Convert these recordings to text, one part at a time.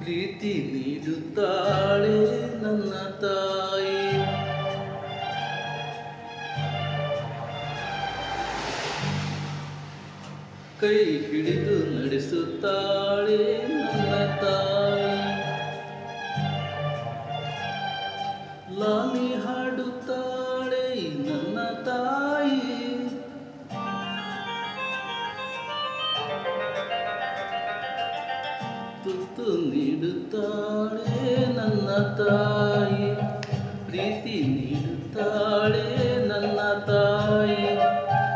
ಪ್ರೀತಿ ನೀಡುತ್ತಾಳೆ ನನ್ನ ತಾಯಿ. ಕೈ ಹಿಡಿದು ನಡೆಸುತ್ತಾಳೆ ನನ್ನ ತಾಯಿ. ತುತ್ತು ನೀಡುತ್ತಾಳೆ ನನ್ನ ತಾಯಿ. ಪ್ರೀತಿ ನೀಡುತ್ತಾಳೆ ನನ್ನ ತಾಯಿ.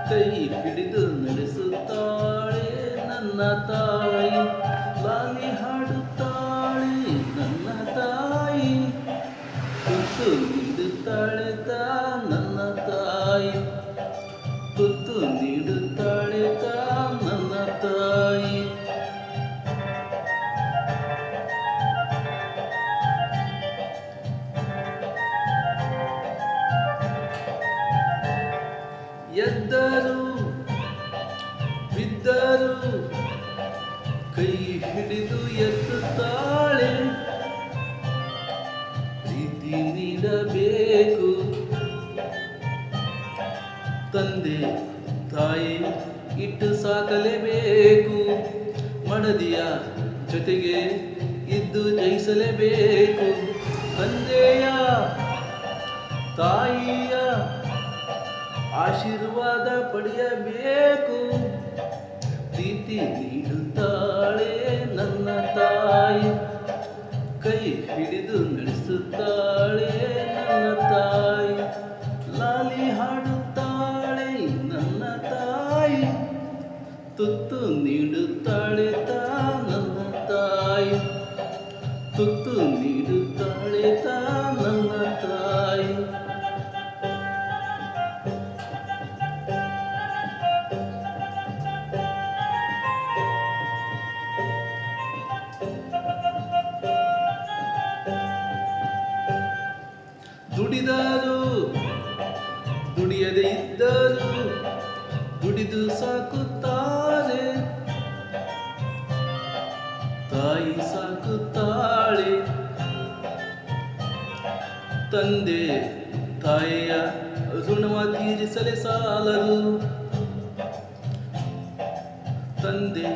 ಕೈ ಹಿಡಿದು ನಡೆಸುತ್ತಾಳೆ ನನ್ನ ತಾಯಿ. ಲಾಲಿ ಹಾಡುತ್ತಾಳೆ ನನ್ನ ತಾಯಿ. ತುತ್ತು ನೀಡುತ್ತಾಳೆ ತಾ ನನ್ನ ತಾಯಿ. ತುತ್ತು ನೀಡುತ್ತಾಳೆ ತಾ ನನ್ನ ತಾಯಿ. ಎದ್ದರು ಬಿದ್ದರು ಕೈ ಹಿಡಿದು ಎತ್ತುತ್ತಾಳೆ. ಪ್ರೀತಿ ನೀಡಬೇಕು. ತಂದೆ, ತಾಯಿ ಇಟ್ಟು ಸಾಕಲೇಬೇಕು. ಮಡದಿಯ ಜೊತೆಗೆ ಇದ್ದು ಜಯಿಸಲೇಬೇಕು. ತಂದೆಯ ತಾಯಿಯ ಆಶೀರ್ವಾದ ಪಡೆಯಬೇಕು. ಪ್ರೀತಿ ನೀಡುತ್ತಾಳೆ ನನ್ನ ತಾಯಿ. ಕೈ ಹಿಡಿದು ನಡೆಸುತ್ತಾಳೆ ನನ್ನ ತಾಯಿ. ಲಾಲಿ ಹಾಡುತ್ತಾಳೆ ನನ್ನ ತಾಯಿ. ತುತ್ತು ನೀಡುತ್ತಾಳೆ ತಾ ನನ್ನ ತಾಯಿ. ತುತ್ತು ನೀಡುತ್ತಾಳೆ ದುಡಿದರು. ದುಡಿಯದೇ ಇದ್ದರು ದುಡಿದು ಸಾಕುತ್ತಾರೆ ತಾಯಿ ಸಾಕುತ್ತಾಳೆ. ತಂದೆ ತಾಯಿಯ ಋಣವ ತೀರಿಸಲೇ ಸಾಲರು. ತಂದೆ